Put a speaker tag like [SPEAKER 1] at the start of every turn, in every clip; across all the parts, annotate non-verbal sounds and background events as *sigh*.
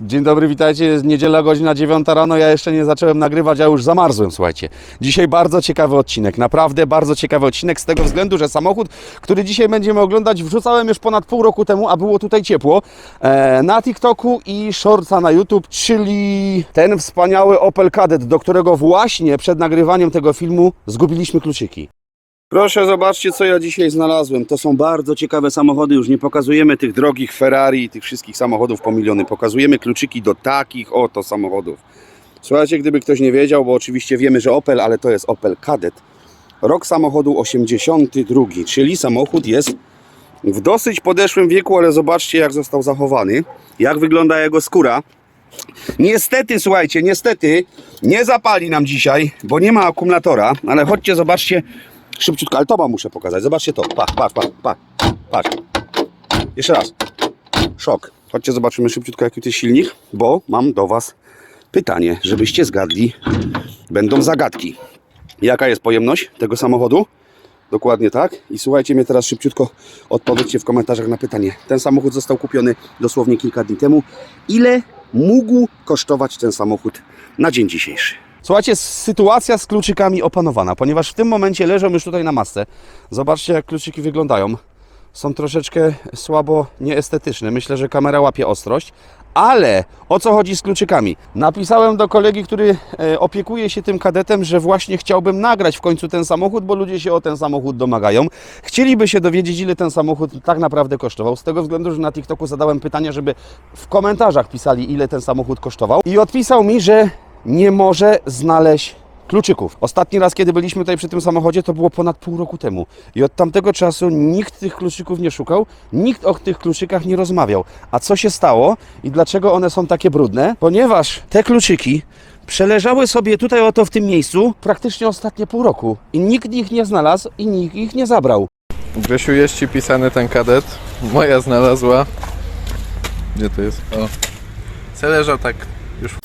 [SPEAKER 1] Dzień dobry, witajcie. Jest niedziela, godzina 9 rano. Ja jeszcze nie zacząłem nagrywać, a już zamarzłem, słuchajcie. Dzisiaj bardzo ciekawy odcinek, naprawdę bardzo ciekawy odcinek z tego względu, że samochód, który dzisiaj będziemy oglądać, wrzucałem już ponad pół roku temu, a było tutaj ciepło, e, na TikToku i shortsa na YouTube, czyli ten wspaniały Opel Kadett, do którego właśnie przed nagrywaniem tego filmu zgubiliśmy kluczyki. Proszę, zobaczcie, co ja dzisiaj znalazłem. To są bardzo ciekawe samochody. Już nie pokazujemy tych drogich Ferrari i tych wszystkich samochodów po miliony. Pokazujemy kluczyki do takich oto samochodów. Słuchajcie, gdyby ktoś nie wiedział, bo oczywiście wiemy, że Opel, ale to jest Opel Kadett. Rok samochodu 82, czyli samochód jest w dosyć podeszłym wieku, ale zobaczcie, jak został zachowany. Jak wygląda jego skóra. Niestety, słuchajcie, niestety nie zapali nam dzisiaj, bo nie ma akumulatora, ale chodźcie, zobaczcie szybciutko, ale to wam muszę pokazać. Zobaczcie to. Patrz, patrz, patrz, patrz, patrz. Jeszcze raz. Szok. Chodźcie, zobaczymy szybciutko, jaki to jest silnik, bo mam do was pytanie, żebyście zgadli. Będą zagadki. Jaka jest pojemność tego samochodu? Dokładnie tak. I słuchajcie mnie teraz szybciutko, odpowiedzcie w komentarzach na pytanie. Ten samochód został kupiony dosłownie kilka dni temu. Ile mógł kosztować ten samochód na dzień dzisiejszy? Słuchajcie, sytuacja z kluczykami opanowana, ponieważ w tym momencie leżą już tutaj na masce. Zobaczcie, jak kluczyki wyglądają. Są troszeczkę słabo nieestetyczne. Myślę, że kamera łapie ostrość. Ale o co chodzi z kluczykami? Napisałem do kolegi, który e, opiekuje się tym kadetem, że właśnie chciałbym nagrać w końcu ten samochód, bo ludzie się o ten samochód domagają. Chcieliby się dowiedzieć, ile ten samochód tak naprawdę kosztował. Z tego względu, że na TikToku zadałem pytanie, żeby w komentarzach pisali, ile ten samochód kosztował. I odpisał mi, że nie może znaleźć kluczyków. Ostatni raz, kiedy byliśmy tutaj przy tym samochodzie, to było ponad pół roku temu. I od tamtego czasu nikt tych kluczyków nie szukał, nikt o tych kluczykach nie rozmawiał. A co się stało i dlaczego one są takie brudne? Ponieważ te kluczyki przeleżały sobie tutaj oto w tym miejscu praktycznie ostatnie pół roku. I nikt ich nie znalazł i nikt ich nie zabrał.
[SPEAKER 2] Grzesiu, jest Ci pisany ten kadet. Moja znalazła. Gdzie to jest? O. Se leżał tak już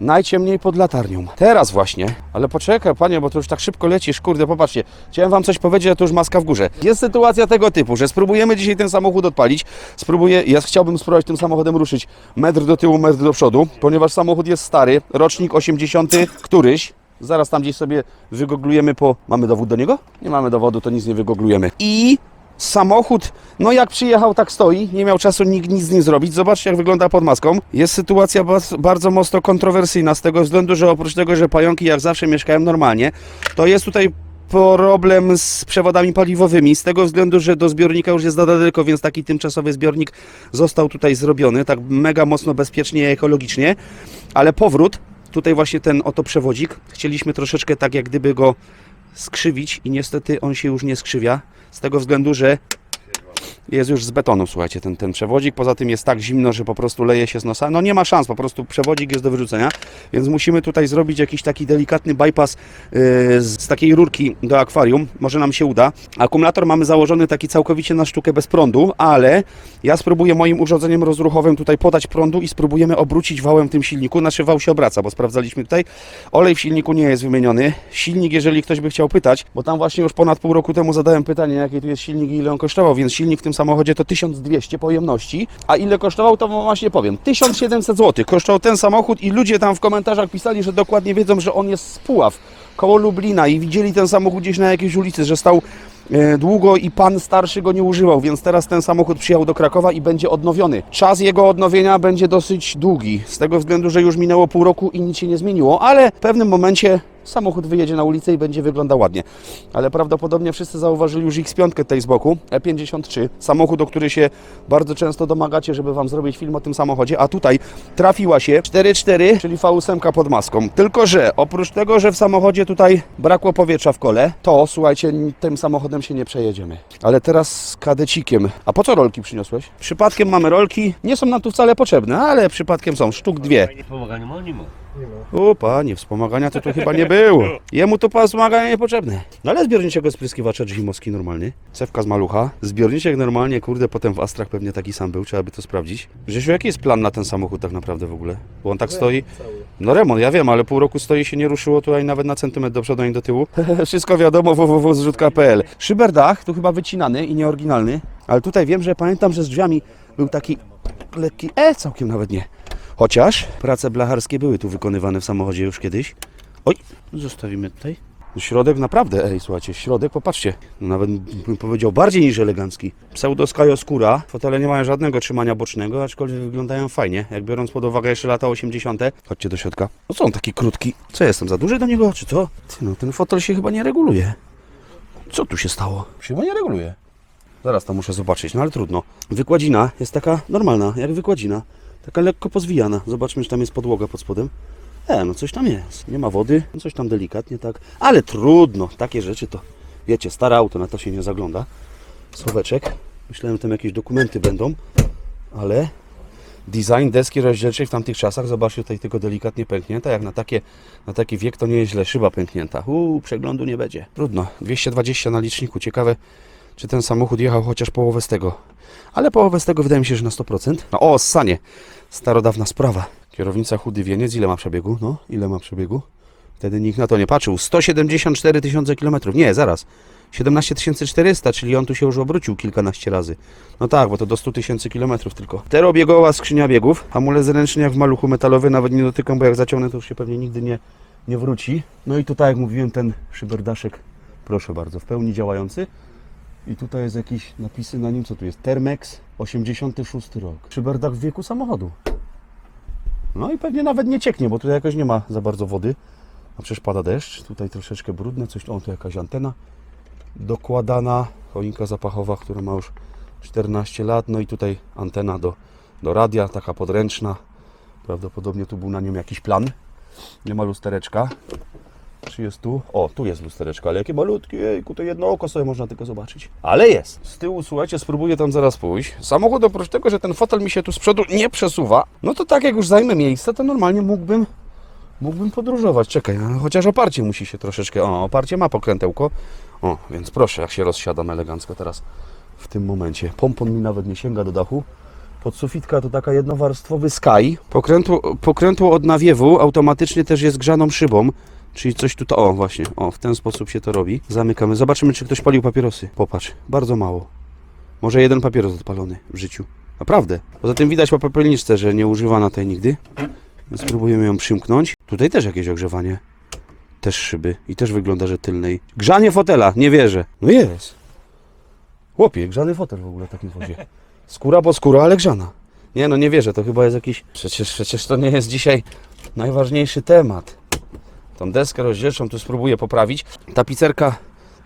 [SPEAKER 1] Najciemniej pod latarnią. Teraz właśnie, ale poczekaj panie, bo to już tak szybko lecisz, kurde, popatrzcie. Chciałem wam coś powiedzieć, a to już maska w górze. Jest sytuacja tego typu, że spróbujemy dzisiaj ten samochód odpalić. Spróbuję, ja chciałbym spróbować tym samochodem ruszyć metr do tyłu, metr do przodu, ponieważ samochód jest stary, rocznik 80 któryś. Zaraz tam gdzieś sobie wygoglujemy po... Mamy dowód do niego? Nie mamy dowodu, to nic nie wygoglujemy. I samochód, no jak przyjechał, tak stoi, nie miał czasu nikt nic z nim zrobić. Zobaczcie, jak wygląda pod maską. Jest sytuacja bas- bardzo mocno kontrowersyjna, z tego względu, że oprócz tego, że pająki jak zawsze mieszkają normalnie, to jest tutaj problem z przewodami paliwowymi, z tego względu, że do zbiornika już jest daleko, więc taki tymczasowy zbiornik został tutaj zrobiony, tak mega mocno bezpiecznie i ekologicznie, ale powrót, tutaj właśnie ten oto przewodzik, chcieliśmy troszeczkę tak jak gdyby go skrzywić i niestety on się już nie skrzywia, z tego względu, że jest już z betonu, słuchajcie, ten, ten przewodzik. Poza tym jest tak zimno, że po prostu leje się z nosa. No nie ma szans, po prostu przewodzik jest do wyrzucenia, więc musimy tutaj zrobić jakiś taki delikatny bypass yy, z takiej rurki do akwarium. Może nam się uda. Akumulator mamy założony taki całkowicie na sztukę bez prądu, ale ja spróbuję moim urządzeniem rozruchowym tutaj podać prądu i spróbujemy obrócić wałem w tym silniku. Znaczy wał się obraca, bo sprawdzaliśmy tutaj. Olej w silniku nie jest wymieniony. Silnik, jeżeli ktoś by chciał pytać, bo tam właśnie już ponad pół roku temu zadałem pytanie, jaki tu jest silnik i ile on kosztował, więc silnik w tym samochodzie to 1200 pojemności, a ile kosztował, to właśnie powiem. 1700 zł kosztował ten samochód i ludzie tam w komentarzach pisali, że dokładnie wiedzą, że on jest z Puław, koło Lublina i widzieli ten samochód gdzieś na jakiejś ulicy, że stał e, długo i pan starszy go nie używał, więc teraz ten samochód przyjechał do Krakowa i będzie odnowiony. Czas jego odnowienia będzie dosyć długi, z tego względu, że już minęło pół roku i nic się nie zmieniło, ale w pewnym momencie samochód wyjedzie na ulicę i będzie wyglądał ładnie. Ale prawdopodobnie wszyscy zauważyli już X5 tej z boku, E53, samochód, o który się bardzo często domagacie, żeby Wam zrobić film o tym samochodzie, a tutaj trafiła się 4.4, czyli V8 pod maską. Tylko, że oprócz tego, że w samochodzie tutaj brakło powietrza w kole, to słuchajcie, tym samochodem się nie przejedziemy. Ale teraz z kadecikiem. A po co rolki przyniosłeś? Przypadkiem mamy rolki, nie są nam tu wcale potrzebne, ale przypadkiem są, sztuk dwie.
[SPEAKER 3] Pomagania ma, nie ma.
[SPEAKER 1] O panie, wspomagania to tu chyba nie było. Jemu to wspomagania niepotrzebne. No ale zbiorniczek spryskiwacza drzwi normalny. Cewka z malucha. Zbiorniczek normalnie, kurde, potem w Astrach pewnie taki sam był, trzeba by to sprawdzić. Grzesiu, jaki jest plan na ten samochód tak naprawdę w ogóle? Bo on tak stoi... No remont, ja wiem, ale pół roku stoi się nie ruszyło tutaj nawet na centymetr do przodu ani do tyłu. *laughs* Wszystko wiadomo, www.zrzutka.pl Szyberdach, tu chyba wycinany i nieoryginalny, ale tutaj wiem, że pamiętam, że z drzwiami był taki lekki... E, całkiem nawet nie. Chociaż prace blacharskie były tu wykonywane w samochodzie już kiedyś. Oj, zostawimy tutaj. Środek naprawdę, ej, słuchajcie, środek, popatrzcie, no nawet bym powiedział bardziej niż elegancki. Pseudo-skura, fotele nie mają żadnego trzymania bocznego, aczkolwiek wyglądają fajnie, jak biorąc pod uwagę jeszcze lata 80. Chodźcie do środka. No co on taki krótki? Co jestem, za duży do niego, czy co? Ty, no ten fotel się chyba nie reguluje. Co tu się stało? Się chyba nie reguluje. Zaraz to muszę zobaczyć, no ale trudno. Wykładzina jest taka normalna, jak wykładzina. Taka lekko pozwijana. Zobaczmy, czy tam jest podłoga pod spodem. E, no coś tam jest. Nie ma wody, no coś tam delikatnie tak. Ale trudno, takie rzeczy to, wiecie, stare auto, na to się nie zagląda. Słoweczek. Myślałem, tam jakieś dokumenty będą, ale design deski rozdzielczej w tamtych czasach, zobaczcie tutaj tylko delikatnie pęknięta, jak na, takie, na taki wiek to nie jest źle, szyba pęknięta. Uuu, przeglądu nie będzie. Trudno, 220 na liczniku, ciekawe czy ten samochód jechał chociaż połowę z tego. Ale połowę z tego wydaje mi się, że na 100%. No o, sanie, starodawna sprawa. Kierownica chudy wieniec, ile ma przebiegu? No, ile ma przebiegu? Wtedy nikt na to nie patrzył. 174 tysiące kilometrów. Nie, zaraz. 17 400, czyli on tu się już obrócił kilkanaście razy. No tak, bo to do 100 tysięcy kilometrów tylko. Terobiegowa skrzynia biegów. Hamulec ręczny jak w maluchu metalowy, nawet nie dotykam, bo jak zaciągnę to już się pewnie nigdy nie, nie wróci. No i tutaj, jak mówiłem, ten szyberdaszek, proszę bardzo, w pełni działający. I tutaj jest jakieś napisy na nim, co tu jest? Termex 86 rok. Szyberdach w wieku samochodu. No i pewnie nawet nie cieknie, bo tutaj jakoś nie ma za bardzo wody. A przecież pada deszcz, tutaj troszeczkę brudne, coś, o tu jakaś antena dokładana, choinka zapachowa, która ma już 14 lat, no i tutaj antena do, do radia, taka podręczna. Prawdopodobnie tu był na nią jakiś plan. Nie ma lustereczka. Czy jest tu? O, tu jest lustereczko, ale jakie malutkie, jejku, to jedno oko sobie można tylko zobaczyć. Ale jest. Z tyłu, słuchajcie, spróbuję tam zaraz pójść. Samochód oprócz tego, że ten fotel mi się tu z przodu nie przesuwa, no to tak jak już zajmę miejsce, to normalnie mógłbym, mógłbym podróżować. Czekaj, no, chociaż oparcie musi się troszeczkę, o, oparcie ma pokrętełko. O, więc proszę, jak się rozsiadam elegancko teraz w tym momencie. Pompon mi nawet nie sięga do dachu. Podsufitka to taka jednowarstwowy Sky. Pokrętło, pokrętło od nawiewu automatycznie też jest grzaną szybą. Czyli coś tutaj, o właśnie, o w ten sposób się to robi. Zamykamy, zobaczymy czy ktoś palił papierosy. Popatrz, bardzo mało. Może jeden papieros odpalony w życiu. Naprawdę. Poza tym widać po papierniczce, że nie używana tej nigdy. Więc spróbujemy ją przymknąć. Tutaj też jakieś ogrzewanie. Też szyby. I też wygląda, że tylnej. Grzanie fotela, nie wierzę. No jest. Chłopie, grzany fotel w ogóle w takim wozie. Skóra po skóra, ale grzana. Nie no, nie wierzę, to chyba jest jakiś... Przecież, przecież to nie jest dzisiaj najważniejszy temat. Tą deskę rozdzielczą tu spróbuję poprawić. Tapicerka,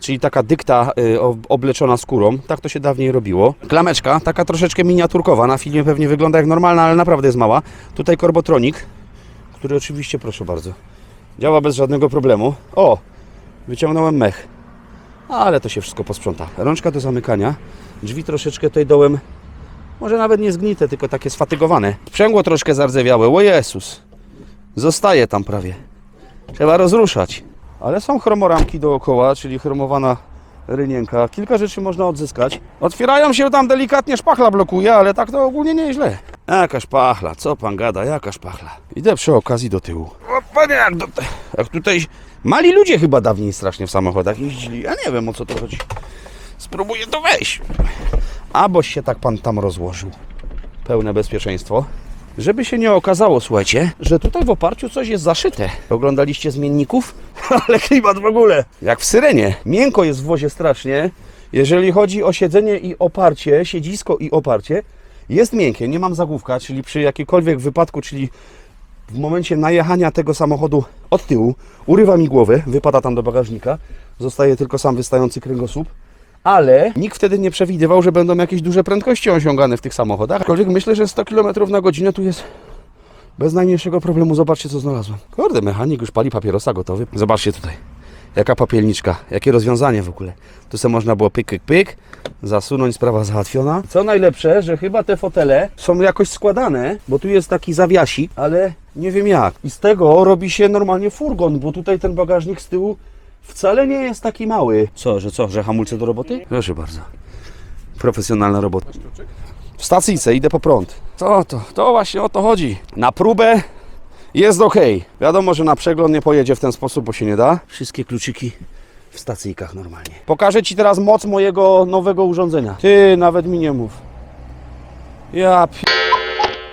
[SPEAKER 1] czyli taka dykta y, ob- obleczona skórą, tak to się dawniej robiło. Klameczka, taka troszeczkę miniaturkowa, na filmie pewnie wygląda jak normalna, ale naprawdę jest mała. Tutaj korbotronik, który oczywiście, proszę bardzo, działa bez żadnego problemu. O, wyciągnąłem mech, ale to się wszystko posprząta. Rączka do zamykania, drzwi troszeczkę tutaj dołem, może nawet nie zgnite, tylko takie sfatygowane. Sprzęgło troszkę zardzewiałe, o Jezus, zostaje tam prawie. Trzeba rozruszać. Ale są chromoramki dookoła, czyli chromowana rynienka. Kilka rzeczy można odzyskać. Otwierają się tam delikatnie, szpachla blokuje, ale tak to ogólnie nieźle. Jaka szpachla, co pan gada, jaka szpachla. Idę przy okazji do tyłu. O panie, jak, do, jak tutaj... Mali ludzie chyba dawniej strasznie w samochodach jeździli. Ja nie wiem o co to chodzi. Spróbuję to wejść. A boś się tak pan tam rozłożył. Pełne bezpieczeństwo. Żeby się nie okazało, słuchajcie, że tutaj w oparciu coś jest zaszyte. Oglądaliście zmienników? *laughs* Ale klimat w ogóle. Jak w syrenie. Miękko jest w wozie strasznie. Jeżeli chodzi o siedzenie i oparcie, siedzisko i oparcie, jest miękkie. Nie mam zagłówka, czyli przy jakimkolwiek wypadku, czyli w momencie najechania tego samochodu od tyłu, urywa mi głowę, wypada tam do bagażnika, zostaje tylko sam wystający kręgosłup. Ale nikt wtedy nie przewidywał, że będą jakieś duże prędkości osiągane w tych samochodach. Aczkolwiek myślę, że 100 km na godzinę tu jest bez najmniejszego problemu. Zobaczcie, co znalazłem. Kurde, mechanik już pali papierosa gotowy. Zobaczcie tutaj. Jaka papielniczka, jakie rozwiązanie w ogóle. Tu sobie można było pyk, pyk, pyk, zasunąć, sprawa załatwiona. Co najlepsze, że chyba te fotele są jakoś składane, bo tu jest taki zawiasik, ale nie wiem jak. I z tego robi się normalnie furgon, bo tutaj ten bagażnik z tyłu wcale nie jest taki mały. Co, że co, że hamulce do roboty? Proszę bardzo. Profesjonalna robota. W stacyjce idę po prąd. To, to, to właśnie o to chodzi. Na próbę jest ok. Wiadomo, że na przegląd nie pojedzie w ten sposób, bo się nie da. Wszystkie kluczyki w stacyjkach normalnie. Pokażę Ci teraz moc mojego nowego urządzenia. Ty, nawet mi nie mów. Ja p...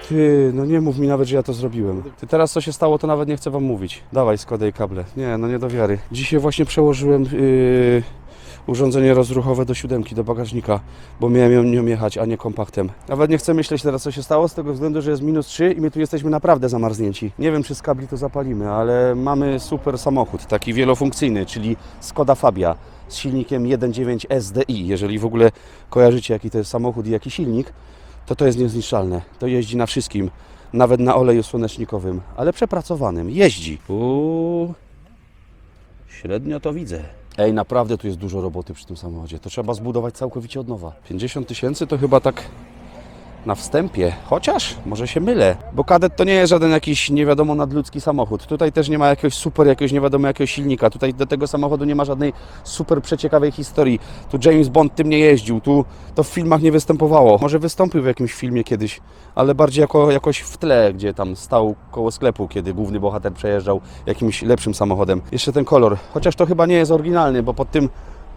[SPEAKER 1] Ty, no nie mów mi nawet, że ja to zrobiłem. Ty teraz co się stało, to nawet nie chcę wam mówić. Dawaj, składaj kable. Nie, no nie do wiary. Dzisiaj właśnie przełożyłem yy, urządzenie rozruchowe do siódemki, do bagażnika, bo miałem ją nią jechać, a nie kompaktem. Nawet nie chcę myśleć teraz, co się stało, z tego względu, że jest minus 3 i my tu jesteśmy naprawdę zamarznięci. Nie wiem, czy z kabli to zapalimy, ale mamy super samochód, taki wielofunkcyjny, czyli Skoda Fabia z silnikiem 1.9 SDI. Jeżeli w ogóle kojarzycie, jaki to jest samochód i jaki silnik, to to jest niezniszczalne. To jeździ na wszystkim, nawet na oleju słonecznikowym, ale przepracowanym. Jeździ. Uuu, średnio to widzę. Ej, naprawdę tu jest dużo roboty przy tym samochodzie. To trzeba zbudować całkowicie od nowa. 50 tysięcy to chyba tak na wstępie. Chociaż, może się mylę, bo kadet to nie jest żaden jakiś nie wiadomo nadludzki samochód. Tutaj też nie ma jakiegoś super, jakiegoś nie wiadomo jakiegoś silnika. Tutaj do tego samochodu nie ma żadnej super przeciekawej historii. Tu James Bond tym nie jeździł, tu to w filmach nie występowało. Może wystąpił w jakimś filmie kiedyś, ale bardziej jako, jakoś w tle, gdzie tam stał koło sklepu, kiedy główny bohater przejeżdżał jakimś lepszym samochodem. Jeszcze ten kolor, chociaż to chyba nie jest oryginalny, bo pod tym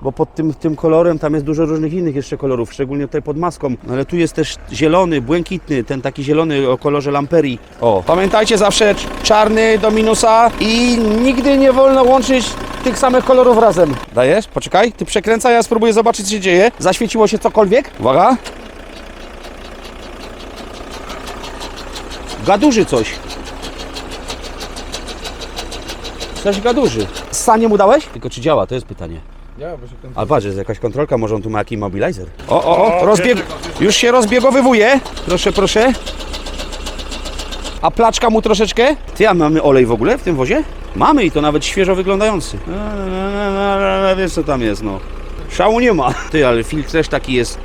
[SPEAKER 1] bo pod tym, tym kolorem tam jest dużo różnych innych jeszcze kolorów, szczególnie tutaj pod maską. Ale tu jest też zielony, błękitny, ten taki zielony o kolorze lamperii. O, pamiętajcie zawsze cz- czarny do minusa i nigdy nie wolno łączyć tych samych kolorów razem. Dajesz? Poczekaj, ty przekręcaj, ja spróbuję zobaczyć co się dzieje. Zaświeciło się cokolwiek? Uwaga. Gaduży coś. Coś gaduży. Z saniem udałeś? Tylko czy działa, to jest pytanie.
[SPEAKER 2] Ja, bo się ten...
[SPEAKER 1] Ale patrz, jest jakaś kontrolka, może on tu ma jakiś mobilizer. O, o, o, rozbieg... już się rozbiegowywuje. Proszę, proszę. A placzka mu troszeczkę? Ty, a mamy olej w ogóle w tym wozie? Mamy i to nawet świeżo wyglądający. No, no, no, no, no, Wiesz co tam jest, no. Szału nie ma. Ty, ale filtr też taki jest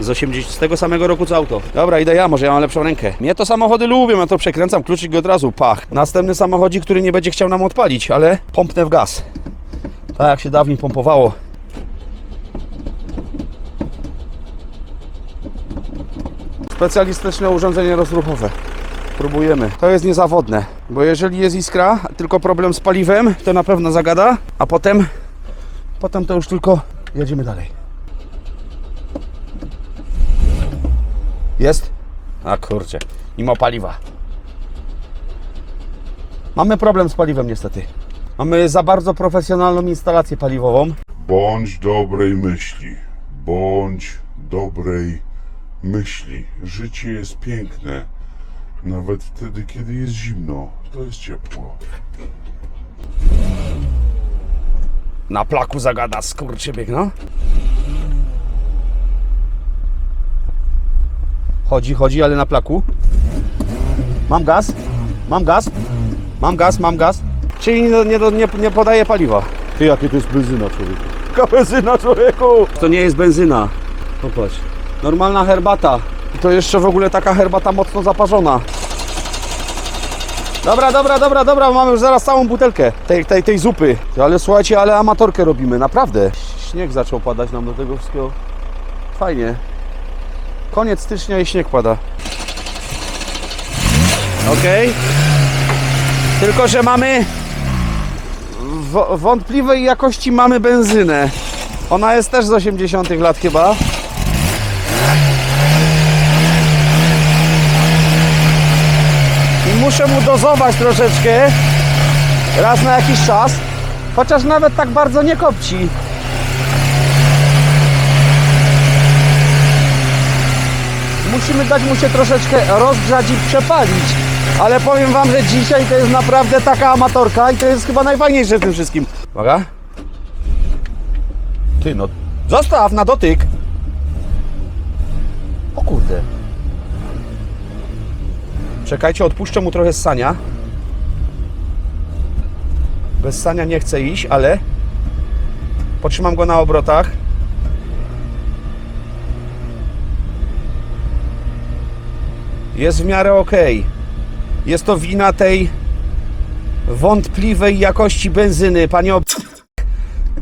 [SPEAKER 1] z 80, z tego samego roku co auto. Dobra, idę ja, może ja mam lepszą rękę. Mnie to samochody lubią, ja to przekręcam, kluczyk od razu, pach. Następny samochodzik, który nie będzie chciał nam odpalić, ale pompnę w gaz. Tak jak się dawniej pompowało. Specjalistyczne urządzenie rozruchowe. Próbujemy. To jest niezawodne, bo jeżeli jest iskra, tylko problem z paliwem, to na pewno zagada, a potem, potem to już tylko jedziemy dalej. Jest? A kurczę, ma paliwa. Mamy problem z paliwem niestety. Mamy za bardzo profesjonalną instalację paliwową.
[SPEAKER 3] Bądź dobrej myśli. Bądź dobrej myśli. Życie jest piękne. Nawet wtedy, kiedy jest zimno, to jest ciepło.
[SPEAKER 1] Na plaku zagada skurczybyk, no. Chodzi, chodzi, ale na plaku. Mam gaz, mam gaz, mam gaz, mam gaz. Czyli nie, nie, nie, nie podaje paliwa. Ty, jakie to jest benzyna, człowieku. Jaka benzyna, człowieku! To nie jest benzyna. Popatrz. Normalna herbata. I to jeszcze w ogóle taka herbata mocno zaparzona. Dobra, dobra, dobra, dobra, mamy już zaraz całą butelkę tej, tej, tej zupy. Ale słuchajcie, ale amatorkę robimy, naprawdę. Śnieg zaczął padać nam do tego wszystkiego. Fajnie. Koniec stycznia i śnieg pada. Okej. Tylko, że mamy wątpliwej jakości mamy benzynę. Ona jest też z 80 lat chyba. I muszę mu dozować troszeczkę raz na jakiś czas, chociaż nawet tak bardzo nie kopci. Musimy dać mu się troszeczkę rozgrzać i przepalić. Ale powiem Wam, że dzisiaj to jest naprawdę taka amatorka i to jest chyba najfajniejsze w tym wszystkim. Uwaga. Ty no, zostaw na dotyk. O kurde. Czekajcie, odpuszczę mu trochę ssania. Bez ssania nie chcę iść, ale potrzymam go na obrotach. Jest w miarę ok. Jest to wina tej wątpliwej jakości benzyny, panie ob...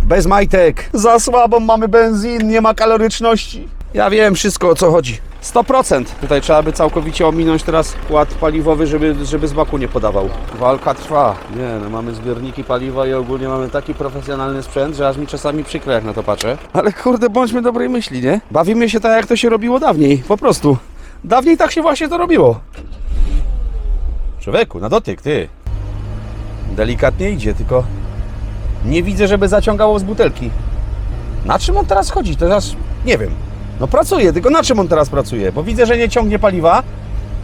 [SPEAKER 1] Bez majtek. Za słabą mamy benzyn, nie ma kaloryczności. Ja wiem wszystko o co chodzi. 100%. Tutaj trzeba by całkowicie ominąć teraz kład paliwowy, żeby, żeby z baku nie podawał. Walka trwa. Nie, no mamy zbiorniki paliwa i ogólnie mamy taki profesjonalny sprzęt, że aż mi czasami przykro jak na to patrzę. Ale kurde, bądźmy dobrej myśli, nie? Bawimy się tak jak to się robiło dawniej. Po prostu. Dawniej tak się właśnie to robiło. Człowieku, na dotyk, ty. Delikatnie idzie, tylko nie widzę, żeby zaciągało z butelki. Na czym on teraz chodzi? Teraz nie wiem. No pracuje, tylko na czym on teraz pracuje? Bo widzę, że nie ciągnie paliwa.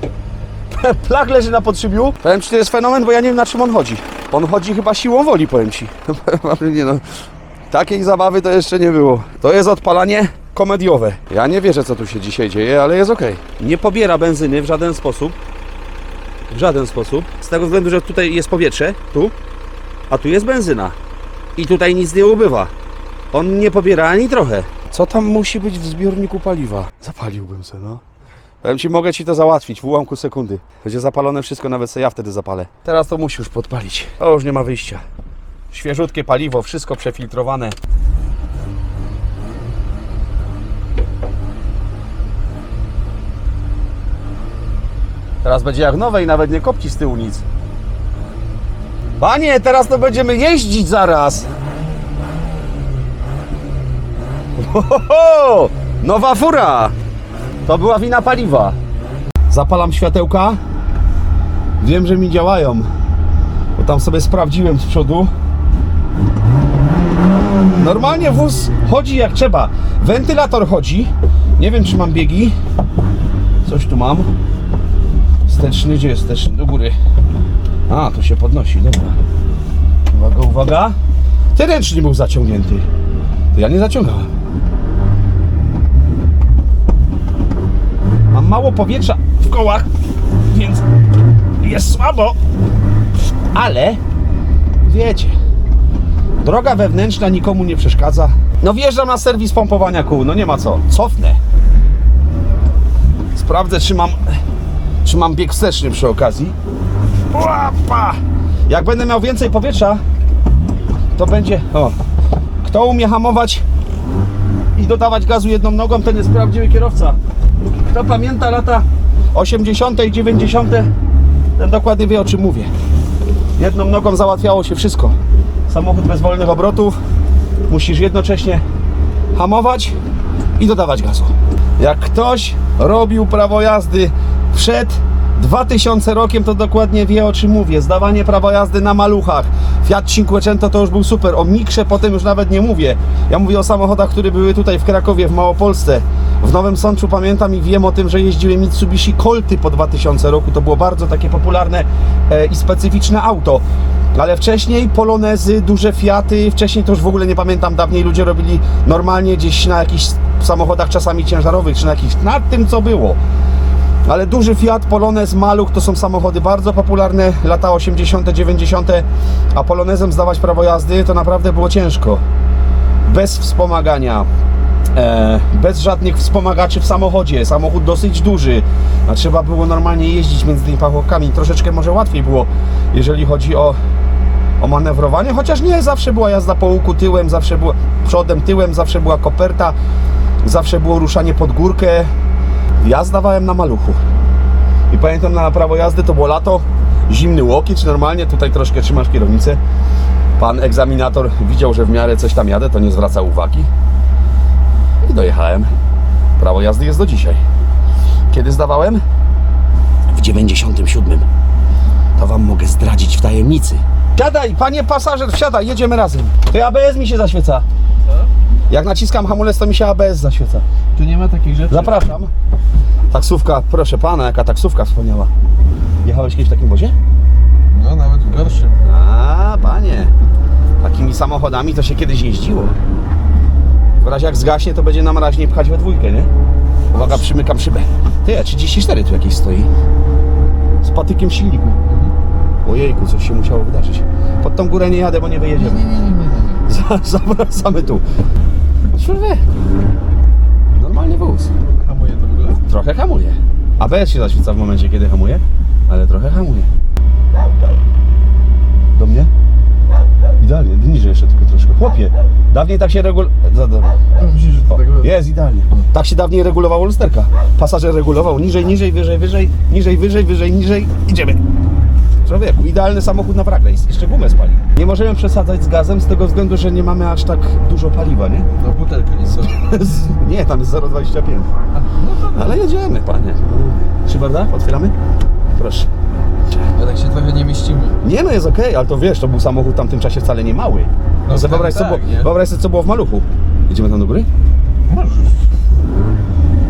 [SPEAKER 1] *laughs* Plach leży na podszybiu. Powiem Ci, to jest fenomen, bo ja nie wiem, na czym on chodzi. On chodzi chyba siłą woli, powiem Ci. *laughs* nie no. Takiej zabawy to jeszcze nie było. To jest odpalanie komediowe. Ja nie wierzę, co tu się dzisiaj dzieje, ale jest ok. Nie pobiera benzyny w żaden sposób. W żaden sposób. Z tego względu, że tutaj jest powietrze, tu, a tu jest benzyna. I tutaj nic nie ubywa. On nie pobiera ani trochę. Co tam musi być w zbiorniku paliwa? Zapaliłbym se, no. Powiem Ci, mogę Ci to załatwić w ułamku sekundy. Będzie zapalone wszystko, nawet se ja wtedy zapalę. Teraz to musi już podpalić. To już nie ma wyjścia. Świeżutkie paliwo, wszystko przefiltrowane. Teraz będzie jak nowe i nawet nie kopci z tyłu nic. Panie, teraz to będziemy jeździć zaraz. Ohoho! Nowa fura! To była wina paliwa. Zapalam światełka. Wiem, że mi działają. Bo tam sobie sprawdziłem z przodu. Normalnie wóz chodzi jak trzeba. Wentylator chodzi. Nie wiem, czy mam biegi. Coś tu mam. Wsteczny, gdzie jest wsteczny? Do góry. A, to się podnosi, dobra. Uwaga, uwaga. Ten ręczny był zaciągnięty. To ja nie zaciągałem. Mam mało powietrza w kołach, więc jest słabo. Ale wiecie, droga wewnętrzna nikomu nie przeszkadza. No wjeżdżam na serwis pompowania kół, no nie ma co. Cofnę. Sprawdzę, czy mam, czy mam bieg wsteczny przy okazji. Łapa! Jak będę miał więcej powietrza, to będzie. O, kto umie hamować i dodawać gazu jedną nogą, ten jest prawdziwy kierowca. Kto pamięta lata 80. i 90., ten dokładnie wie o czym mówię. Jedną nogą załatwiało się wszystko. Samochód bez wolnych obrotów, musisz jednocześnie hamować i dodawać gazu. Jak ktoś robił prawo jazdy przed 2000 rokiem, to dokładnie wie o czym mówię. Zdawanie prawa jazdy na maluchach. Fiat Cinquecento to już był super. O Mikrze potem już nawet nie mówię. Ja mówię o samochodach, które były tutaj w Krakowie, w Małopolsce. W Nowym Sączu pamiętam i wiem o tym, że jeździły Mitsubishi Colty po 2000 roku. To było bardzo takie popularne e, i specyficzne auto. Ale wcześniej polonezy, duże Fiaty, wcześniej to już w ogóle nie pamiętam, dawniej ludzie robili normalnie gdzieś na jakichś samochodach czasami ciężarowych, czy na jakichś, nad tym co było. Ale duży Fiat, Polonez, Maluch to są samochody bardzo popularne, lata 80., 90., a Polonezem zdawać prawo jazdy to naprawdę było ciężko. Bez wspomagania, e, bez żadnych wspomagaczy w samochodzie, samochód dosyć duży, a trzeba było normalnie jeździć między tymi pachokami. Troszeczkę może łatwiej było, jeżeli chodzi o, o manewrowanie, chociaż nie zawsze była jazda po łuku tyłem, zawsze była przodem, tyłem, zawsze była koperta, zawsze było ruszanie pod górkę. Ja zdawałem na maluchu. I pamiętam na prawo jazdy to było lato, zimny łokieć, normalnie tutaj troszkę trzymasz kierownicę. Pan egzaminator widział, że w miarę coś tam jadę, to nie zwraca uwagi. I dojechałem. Prawo jazdy jest do dzisiaj. Kiedy zdawałem? W 97. To wam mogę zdradzić w tajemnicy. Siadaj, panie pasażer, wsiadaj, jedziemy razem. To ABS mi się zaświeca. Jak naciskam hamulec, to mi się ABS zaświeca.
[SPEAKER 2] Tu nie ma takich rzeczy.
[SPEAKER 1] Zapraszam. Taksówka, proszę pana, jaka taksówka wspaniała. Jechałeś kiedyś w takim wozie?
[SPEAKER 2] No, nawet w gorszym.
[SPEAKER 1] A, panie. Takimi samochodami to się kiedyś jeździło. W razie jak zgaśnie, to będzie nam raźnie pchać we dwójkę, nie? Uwaga, przymykam szybę. Ty, a 34 tu jakieś stoi. Z patykiem silniku. Ojejku, coś się musiało wydarzyć. Pod tą górę nie jadę, bo nie wyjedziemy.
[SPEAKER 2] Nie, nie, nie, nie, nie. *laughs*
[SPEAKER 1] Za- Zawracamy tu. Człowiek. Normalnie wóz.
[SPEAKER 2] Hamuje to w ogóle?
[SPEAKER 1] Trochę hamuje. ABS się zaświeca w momencie, kiedy hamuje, ale trochę hamuje. Do mnie? Idealnie, niżej jeszcze tylko troszkę. Chłopie, dawniej tak się regul... Za, dobra.
[SPEAKER 2] Myślisz, że to tak?
[SPEAKER 1] Jest idealnie. Tak się dawniej regulowało lusterka. Pasażer regulował niżej, niżej, wyżej, wyżej, niżej, wyżej, wyżej, niżej. Idziemy. Człowieku, idealny samochód na wrak race. Jeszcze gumę spali. Nie możemy przesadzać z gazem z tego względu, że nie mamy aż tak dużo paliwa, nie?
[SPEAKER 2] No butelka nie są. *laughs*
[SPEAKER 1] nie, tam jest 0,25. Ale jedziemy, panie. Szybarda? Otwieramy? Proszę.
[SPEAKER 2] tak się trochę nie mieścimy.
[SPEAKER 1] Nie no, jest okej, ale to wiesz, to był samochód w tamtym czasie wcale nie mały. No,
[SPEAKER 2] tak,
[SPEAKER 1] wyobraź, co
[SPEAKER 2] tak,
[SPEAKER 1] było,
[SPEAKER 2] nie?
[SPEAKER 1] wyobraź sobie, co było w maluchu. Idziemy tam do góry?
[SPEAKER 2] Możesz.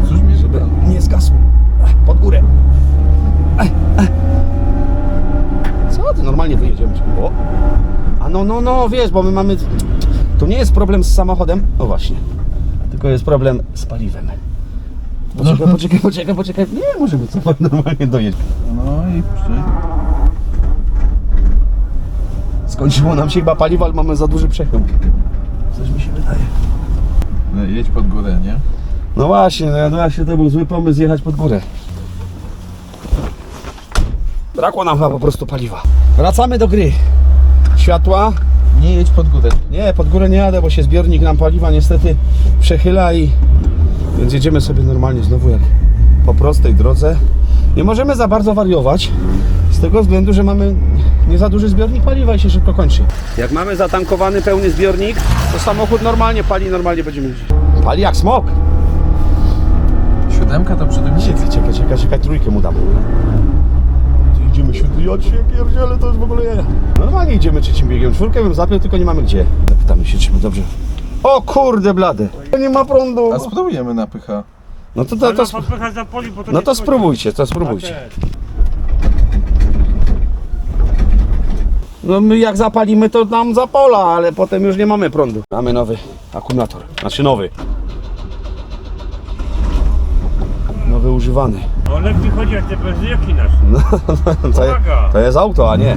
[SPEAKER 2] Cóż mnie żeby...
[SPEAKER 1] Nie zgasło. Pod górę. Ach, ach. Co normalnie wyjedziemy. O. A no, no, no, wiesz, bo my mamy... To nie jest problem z samochodem, no właśnie. Tylko jest problem z paliwem. Poczekaj, poczekaj, poczekaj, poczekaj. Nie, możemy cofać *laughs* normalnie dojeść.
[SPEAKER 2] No i przy...
[SPEAKER 1] Skończyło nam się chyba paliwo, ale mamy za duży przechył. Coś mi się wydaje.
[SPEAKER 2] No, jedź pod górę, nie?
[SPEAKER 1] No właśnie, no właśnie to był zły pomysł jechać pod górę. Brakło nam chyba po prostu paliwa. Wracamy do gry. Światła.
[SPEAKER 2] Nie jedź pod górę.
[SPEAKER 1] Nie, pod górę nie jadę, bo się zbiornik nam paliwa niestety przechyla i... Więc jedziemy sobie normalnie znowu jak po prostej drodze. Nie możemy za bardzo wariować. Z tego względu, że mamy nie za duży zbiornik paliwa i się szybko kończy. Jak mamy zatankowany pełny zbiornik, to samochód normalnie pali, normalnie będziemy jeździć. Pali jak smok.
[SPEAKER 2] Siódemka to przy tym nie
[SPEAKER 1] Czekaj, czekaj, czekaj, czekaj, trójkę mu dam. Idziemy świetnie, ja cię pierdzielę, to już w ogóle ja. Normalnie idziemy trzecim biegiem, czwórkę bym zapiął, tylko nie mamy gdzie. Zapytamy się, czy my dobrze... O kurde blade, nie ma prądu.
[SPEAKER 2] A spróbujemy na pycha.
[SPEAKER 1] No to, to, to, sp-
[SPEAKER 4] podpychać za poli, bo to
[SPEAKER 1] no
[SPEAKER 4] nie
[SPEAKER 1] to
[SPEAKER 4] wchodzi.
[SPEAKER 1] spróbujcie, to spróbujcie.
[SPEAKER 4] Tak.
[SPEAKER 1] No my jak zapalimy, to nam za pola, ale potem już nie mamy prądu. Mamy nowy akumulator, znaczy nowy. Nowy używany.
[SPEAKER 4] No lepiej chodzi jak te benzyjaki nasze.
[SPEAKER 1] To, je, to jest auto, a nie.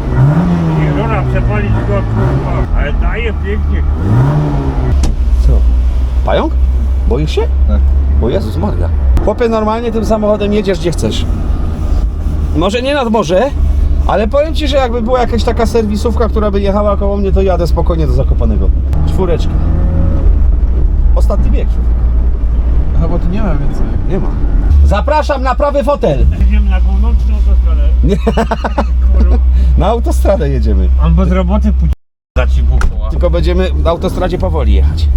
[SPEAKER 4] I rura przepalić go, kurwa. Ale daje pięknie, kurwa.
[SPEAKER 1] Co? Pająk? Boisz się?
[SPEAKER 2] Tak.
[SPEAKER 1] Bo Jezus Maria. Chłopie, normalnie tym samochodem jedziesz gdzie chcesz. Może nie nad morze, ale powiem Ci, że jakby była jakaś taka serwisówka, która by jechała koło mnie, to jadę spokojnie do Zakopanego. Czwóreczka. Ostatni bieg.
[SPEAKER 2] Bo tu nie ma więcej.
[SPEAKER 1] Nie ma. Zapraszam na prawy fotel.
[SPEAKER 4] Jedziemy na główną czy na autostradę? *laughs*
[SPEAKER 1] Na autostradę jedziemy.
[SPEAKER 4] Albo z roboty za ci pół koła.
[SPEAKER 1] Tylko będziemy na autostradzie powoli jechać.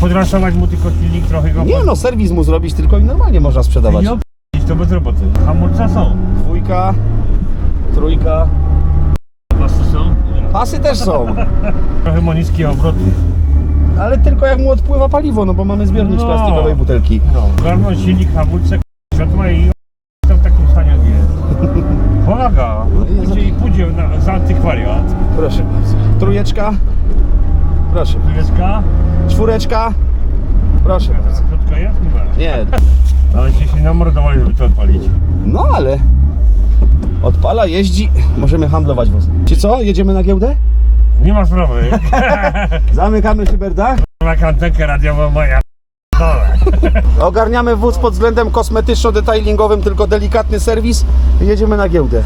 [SPEAKER 4] Podrasować mu tylko silnik trochę go.
[SPEAKER 1] Nie no, serwis mu zrobić tylko i normalnie można sprzedawać.
[SPEAKER 4] Nie to bez roboty. Hamulce są.
[SPEAKER 1] Dwójka, trójka,
[SPEAKER 4] Pasy są.
[SPEAKER 1] pasy też są. *laughs*
[SPEAKER 4] Trochę ma niskie obroty.
[SPEAKER 1] Ale tylko jak mu odpływa paliwo, no bo mamy zbiornik z
[SPEAKER 4] No.
[SPEAKER 1] plastikowej butelki.
[SPEAKER 4] No. Garnąć silnik, hamulce, światła i to w takim stanie jak jest. Pomaga.
[SPEAKER 1] No
[SPEAKER 4] Pójdzie i pójdzie na, za antykwariat.
[SPEAKER 1] Proszę bardzo. Trójeczka. Proszę.
[SPEAKER 4] Pileska.
[SPEAKER 1] Czwóreczka. Proszę bardzo.
[SPEAKER 4] Krótka jest? Nie ma.
[SPEAKER 1] Nie.
[SPEAKER 4] Ale się się namordowali, żeby to odpalić.
[SPEAKER 1] No ale. Odpala, jeździ. Możemy handlować wozem. Czy co? Jedziemy na giełdę?
[SPEAKER 4] Nie ma sprawy. *laughs*
[SPEAKER 1] Zamykamy szyberdach.
[SPEAKER 4] Na kantenkę radiową moja. Dole.
[SPEAKER 1] Ogarniamy wóz pod względem kosmetyczno-detailingowym, tylko delikatny serwis i jedziemy na giełdę.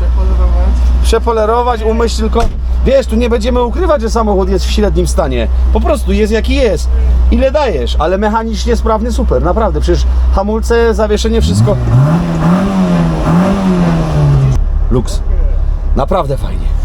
[SPEAKER 1] Przepolerować, umyć tylko. Wiesz, tu nie będziemy ukrywać, że samochód jest w średnim stanie. Po prostu jest jaki jest. Ile dajesz, ale mechanicznie sprawny, super, naprawdę. Przecież hamulce, zawieszenie, wszystko. Luks. Naprawdę fajnie.